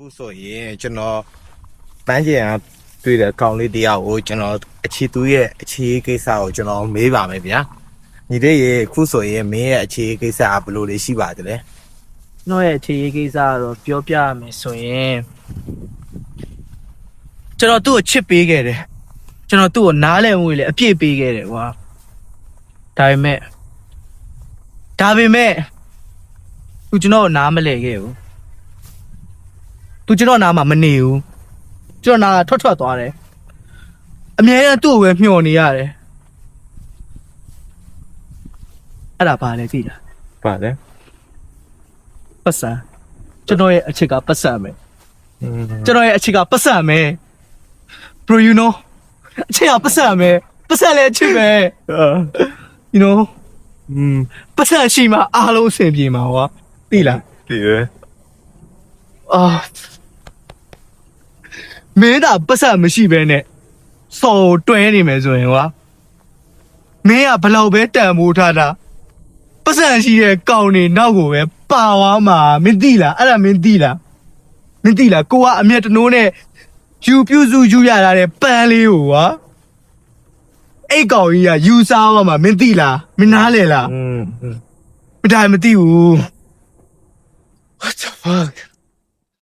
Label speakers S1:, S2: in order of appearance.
S1: ခုဆိုရင်ကျွန်တော်ပန်းကျင်ကတွေ့တဲ့ကောင်လေးတယောက်ကိုကျွန်တော်အခြေသူရဲ့အခြေကိစ္စကိုကျွန်တော်မေးပါမယ်ဗျာညီလေးရေခုဆိုရင်မင်းရဲ့အခြေကိစ္စကဘယ်လိုလေးရှိပါသလဲ
S2: ကျွန်တော်ရဲ့အခြေရေးကိစ္စကတော့ပြောပြရမယ်ဆိုရင်ကျွန်တော်သူ့ကိုချစ်ပေးခဲ့တယ်ကျွန်တော်သူ့ကိုနားလည်မှုတွေလည်းအပြည့်ပေးခဲ့တယ်ကွာဒါပေမဲ့ဒါပေမဲ့သူကျွန်တော်ကိုနားမလဲခဲ့ဘူး သူကျွန်တော်နားမှာမနေဘူးကျွန်တော်နားထွက်ထွက်သွားတယ်အမြဲတမ်းသူ့ကိုပဲမျှော်နေရတယ်အဲ့ဒါဘာလဲသိလား
S1: ပါလေ
S2: ပတ်စံကျွန်တော်ရဲ့အချစ်ကပတ်စံ
S1: ပဲ
S2: ကျွန်တော်ရဲ့အချစ်ကပတ်စံပဲ bro you know အချစ်ကပတ်စံပဲပတ်စံလည်းအချစ်ပဲ you know
S1: อืม
S2: ပတ်စံရှိမှအားလုံးအဆင်ပြေမှာဟောသိလား
S1: သိရယ်
S2: အာ မင်းသာပတ်စပ်မရှိဘဲနဲ့စော်တွဲနေမယ်ဆိုရင်ကွာမင်းကဘလောက်ပဲတန်ဖိုးထားတာပတ်စံရှိတဲ့ကောင်တွေနောက်ကိုပဲပါသွားမှာမင်းသိလားအဲ့ဒါမင်းသိလားမင်းသိလားကိုကအမျက်တနိုးနဲ့ယူပြူစုယူရတာတဲ့ပန်းလေးကိုကွာအဲ့ကောင်ကြီးကယူစားသွားမှာမင်းသိလားမင်းနားလေလား
S1: อืม
S2: မဒါမသိဘူး
S1: What the fuck